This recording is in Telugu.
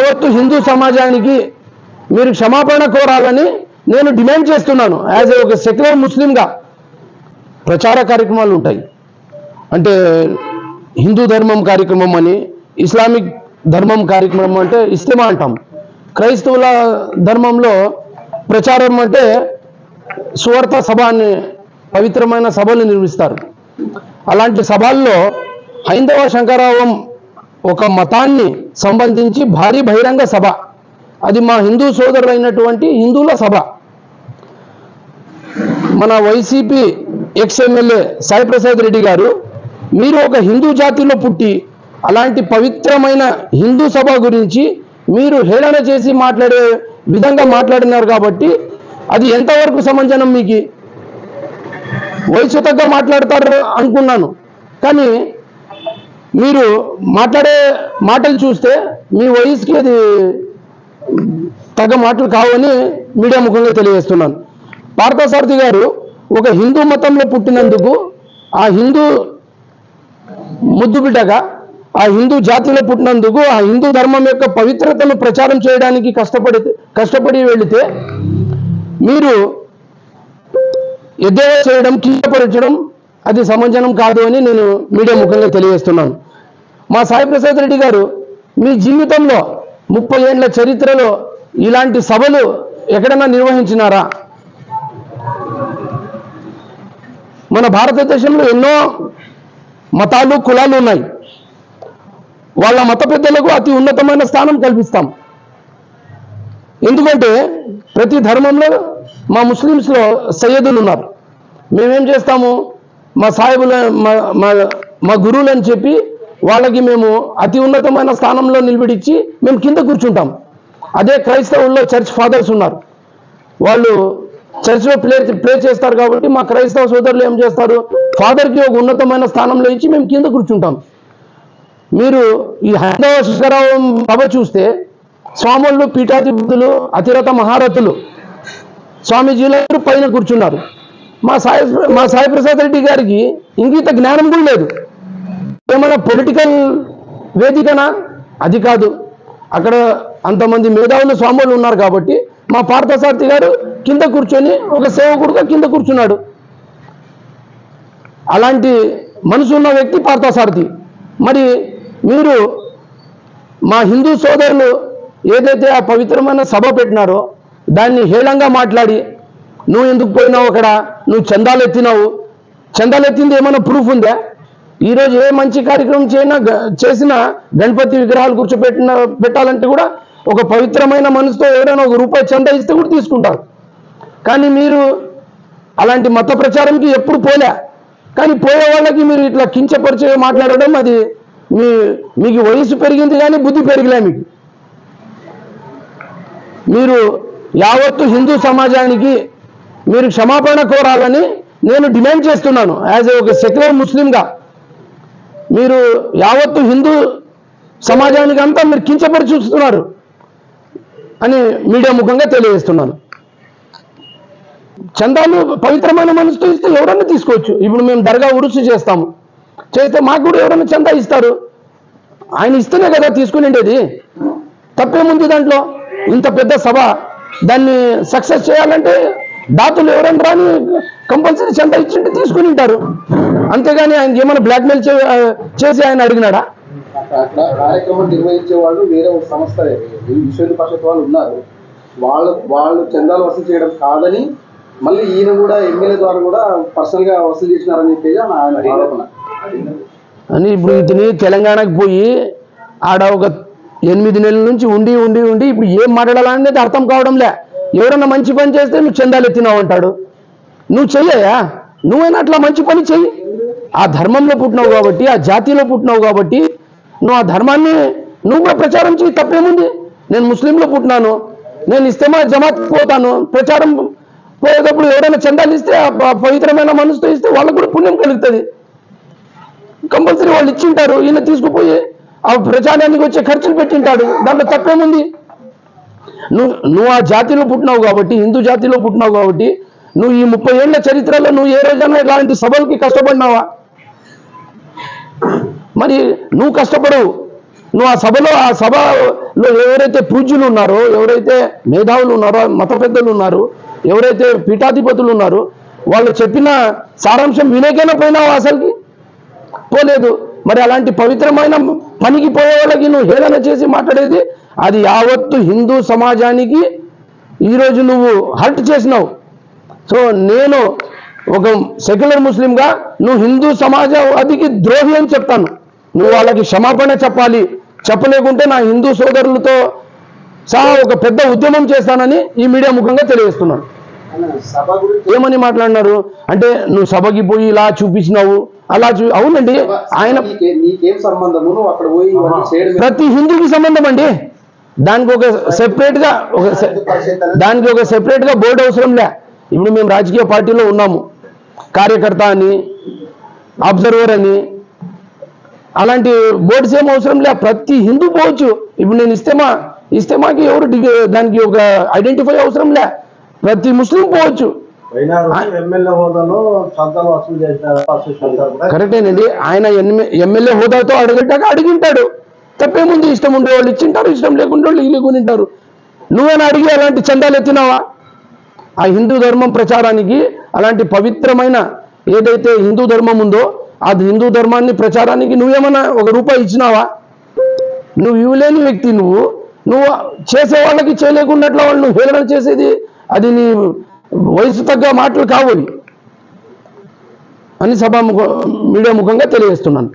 యావత్తు హిందూ సమాజానికి మీరు క్షమాపణ కోరాలని నేను డిమాండ్ చేస్తున్నాను. యాజ్ ఒక సెక్యులర్ ముస్లింగా ప్రచార కార్యక్రమాలు ఉంటాయి. అంటే హిందూ ధర్మం కార్యక్రమం అని ఇస్లామిక్ ధర్మం కార్యక్రమం అంటే ఇస్తిమా అంటాం. క్రైస్తవుల ధర్మంలో ప్రచారం అంటే సువార్త సభ అనే పవిత్రమైన సభలు నిర్మిస్తారు. అలాంటి సభల్లో హైందవ శంకరావం ఒక మతాన్ని సంబంధించి భారీ బహిరంగ సభ. అది మా హిందూ సోదరులైనటువంటి హిందువుల సభ. మన YCP ex MLA Sai Prasad Reddy garu మీరు ఒక హిందూ జాతిలో పుట్టి అలాంటి పవిత్రమైన హిందూ సభ గురించి మీరు హేళన చేసి మాట్లాడే విధంగా మాట్లాడినారు కాబట్టి అది ఎంతవరకు సమంజనం మీకు? వయసు తగ్గ మాట్లాడతారు అనుకున్నాను. కానీ మీరు మాట్లాడే మాటలు చూస్తే మీ వయసుకి అది తగ్గ మాటలు కావని మీడియా ముఖంగా తెలియజేస్తున్నాను. పార్థసారథి గారు ఒక హిందూ మతంలో పుట్టినందుకు ఆ హిందూ ముద్దు బిడ్డగా ఆ హిందూ జాతిలో పుట్టినందుకు ఆ హిందూ ధర్మం యొక్క పవిత్రతను ప్రచారం చేయడానికి కష్టపడి కష్టపడి వెళితే మీరు ఎద్దేవా చేయడం కించపరచడం అది సమంజనం కాదు అని నేను మీడియా ముఖంగా తెలియజేస్తున్నాను. మా సాయి ప్రసాద్ రెడ్డి గారు మీ జీవితంలో ముప్పై ఏళ్ళ చరిత్రలో ఇలాంటి సభలు ఎక్కడైనా నిర్వహించినారా? మన భారతదేశంలో ఎన్నో మతాలు కులాలు ఉన్నాయి. వాళ్ళ మత పెద్దలకు అతి ఉన్నతమైన స్థానం కల్పిస్తాం. ఎందుకంటే ప్రతి ధర్మంలో మా ముస్లిమ్స్లో సయ్యదులు ఉన్నారు. మేమేం చేస్తాము? మా సాహిబుల మా మా మా గురువులు అని చెప్పి వాళ్ళకి మేము అతి ఉన్నతమైన స్థానంలో నిలబడిచ్చి మేము కింద కూర్చుంటాం. అదే క్రైస్తవుల్లో చర్చ్ ఫాదర్స్ ఉన్నారు. వాళ్ళు చర్చ్లో ప్లే ప్లే చేస్తారు కాబట్టి మా క్రైస్తవ సోదరులు ఏం చేస్తారు? ఫాదర్కి ఒక ఉన్నతమైన స్థానంలో ఇచ్చి మేము కింద కూర్చుంటాం. మీరు ఈ హైందవ శిఖరావం సభ చూస్తే స్వాములు పీఠాధిపతులు అతిరథ మహారథులు స్వామీజీలందరూ పైన కూర్చున్నారు. మా సాయి మా సాయి ప్రసాద్ రెడ్డి గారికి ఇంగిత జ్ఞానం కూడా లేదు. ఏమైనా పొలిటికల్ వేదికనా? అది కాదు. అక్కడ అంతమంది మేధావులు స్వాములు ఉన్నారు కాబట్టి మా పార్థసారథి గారు కింద కూర్చొని ఒక సేవకుడుగా కింద కూర్చున్నాడు. అలాంటి మనసు ఉన్న వ్యక్తి పార్థసారథి. మరి మీరు మా హిందూ సోదరులు ఏదైతే ఆ పవిత్రమైన సభ పెట్టినారో దాన్ని హేళంగా మాట్లాడి నువ్వు ఎందుకు పోయినావు అక్కడ? నువ్వు చందాలు ఎత్తినావు. చందాలు ఎత్తింది ఏమైనా ప్రూఫ్ ఉందా? ఈరోజు ఏ మంచి కార్యక్రమం చేయనా గ- చేసినా గణపతి విగ్రహాలు కూర్చోపెట్టిన పెట్టాలంటే కూడా ఒక పవిత్రమైన మనసుతో ఎవరైనా ఒక రూపాయి చందా ఇస్తే కూడా తీసుకుంటారు. కానీ మీరు అలాంటి మత ప్రచారంకి ఎప్పుడు పోలే. కానీ పోయే వాళ్ళకి మీరు ఇట్లా కించపరిచే మాట్లాడడం అది మీ మీకు వయసు పెరిగింది కానీ బుద్ధి పెరిగలే మీకు. మీరు యావత్తు హిందూ సమాజానికి మీరు క్షమాపణ కోరాలని నేను డిమాండ్ చేస్తున్నాను. యాజ్ ఒక సెక్యులర్ ముస్లింగా మీరు యావత్తు హిందూ సమాజానికి అంతా మీరు కించపరిచి చూస్తున్నారు అని మీడియా ముఖంగా తెలియజేస్తున్నాను. చందాలు పవిత్రమైన మనసుతో ఇస్తే ఎవరన్నా తీసుకోవచ్చు. ఇప్పుడు మేము దర్గా ఉరుసు చేస్తాము. చేస్తే మాకు కూడా ఎవరైనా చందా ఇస్తారు? ఆయన ఇస్తేనే కదా తీసుకుని ఉండేది. తప్పేముంది దాంట్లో? ఇంత పెద్ద సభ. దాన్ని సక్సెస్ చేయాలంటే దాతలు ఎవరైనా రాని కంపల్సరీ చందా ఇచ్చింటే తీసుకుని ఉంటారు. అంతేగాని ఆయన ఏమైనా బ్లాక్మెయిల్ చేసి ఆయన అడిగినాడా? అట్లా కార్యక్రమం నిర్వహించే వాళ్ళు వేరే ఒక సంస్థ విశ్వ పరిషత్ వాళ్ళు ఉన్నారు. వాళ్ళు వాళ్ళు చందాలు వసూలు చేయడం కాదని మళ్ళీ ఈయన కూడా ఎమ్మెల్యే ద్వారా కూడా పర్సనల్గా వసూలు చేసినారని చెప్పేసి ఆయన ఆరోపణ. అని ఇప్పుడు ఇతని తెలంగాణకు పోయి ఆడ ఒక ఎనిమిది నెలల నుంచి ఉండి ఉండి ఉండి ఇప్పుడు ఏం మాట్లాడాలనేది అర్థం కావడంలే. ఎవరన్నా మంచి పని చేస్తే నువ్వు చందాలు ఎత్తినావు అంటాడు. నువ్వు చెయ్యయా నువ్వైనా అట్లా మంచి పని చెయ్యి. ఆ ధర్మంలో పుట్టినావు కాబట్టి ఆ జాతిలో పుట్టినావు కాబట్టి నువ్వు ఆ ధర్మాన్ని నువ్వు కూడా ప్రచారం చేయి తప్పేముంది? నేను ముస్లింలో పుట్టినాను. నేను ఇస్తేమా జమాత్ పోతాను. ప్రచారం పోయేటప్పుడు ఎవరైనా చందాలు ఇస్తే ఆ పవిత్రమైన మనసుతో ఇస్తే వాళ్ళకు కూడా పుణ్యం కలుగుతుంది. కంపల్సరీ వాళ్ళు ఇచ్చింటారు ఈయన తీసుకుపోయి ఆ ప్రచారానికి వచ్చే ఖర్చులు పెట్టింటాడు. దాంట్లో తప్పేముంది? నువ్వు నువ్వు ఆ జాతిలో పుట్టినావు కాబట్టి హిందూ జాతిలో పుట్టినావు కాబట్టి నువ్వు ఈ ముప్పై ఏళ్ళ చరిత్రలో నువ్వు ఏ రోజైనా ఇలాంటి సభలకి కష్టపడినావా? మరి నువ్వు కష్టపడవు. నువ్వు ఆ సభలో ఆ సభలో ఎవరైతే పూజ్యులు ఉన్నారో ఎవరైతే మేధావులు ఉన్నారో మత పెద్దలు ఉన్నారు ఎవరైతే పీఠాధిపతులు ఉన్నారో వాళ్ళు చెప్పిన సారాంశం వినేకైనా పోయినావు అసలుకి? పోలేదు. మరి అలాంటి పవిత్రమైన పనికి పోయే వాళ్ళకి నువ్వు హేళన చేసి మాట్లాడేది? అది యావత్తు హిందూ సమాజానికి ఈరోజు నువ్వు హర్ట్ చేసినావు. సో నేను ఒక సెక్యులర్ ముస్లింగా నువ్వు హిందూ సమాజానికి ద్రోహి అని చెప్తాను. నువ్వు వాళ్ళకి క్షమాపణ చెప్పాలి. చెప్పలేకుంటే నా హిందూ సోదరులతో సహా ఒక పెద్ద ఉద్యమం చేస్తానని ఈ మీడియా ముఖంగా తెలియజేస్తున్నాను. ఏమని మాట్లాడినారు? అంటే నువ్వు సభకి పోయి ఇలా చూపించినావు. అలా చూ అవునండి. ఆయన ప్రతి హిందూకి సంబంధం అండి. దానికి ఒక సెపరేట్గా ఒక దానికి ఒక సెపరేట్గా బోర్డు అవసరం లే. ఇప్పుడు మేము రాజకీయ పార్టీలో ఉన్నాము. కార్యకర్త అని అబ్జర్వర్ అని అలాంటి బోర్డ్స్ ఏం అవసరం లే. ప్రతి హిందూ పోవచ్చు. ఇప్పుడు నేను ఇస్తేమా ఇస్తేమాకి ఎవరు దానికి ఒక ఐడెంటిఫై అవసరం లే. ప్రతి ముస్లిం పోవచ్చు. కరెక్టేనండి ఆయన ఎమ్మెల్యే హోదాతో అడిగట్టాక అడిగింటాడు. తప్పేముంది ఇష్టం ఉండే వాళ్ళు ఇచ్చింటారు ఇష్టం లేకుండా వాళ్ళు ఇల్లుకునింటారు నువ్వేనా అడిగి అలాంటి చందాలు ఎత్తినావా? ఆ హిందూ ధర్మం ప్రచారానికి అలాంటి పవిత్రమైన ఏదైతే హిందూ ధర్మం ఉందో ఆ హిందూ ధర్మాన్ని ప్రచారానికి నువ్వేమన్నా ఒక రూపాయి ఇచ్చినావా? నువ్వు ఇవ్వలేని వ్యక్తి నువ్వు. నువ్వు చేసే వాళ్ళకి చేయలేకున్నట్లు వాళ్ళు నువ్వు హేళన చేసేది అది నీ వయసు తగ్గ మాటలు కావు అని సభా ముఖ మీడియా ముఖంగా తెలియజేస్తున్నాను.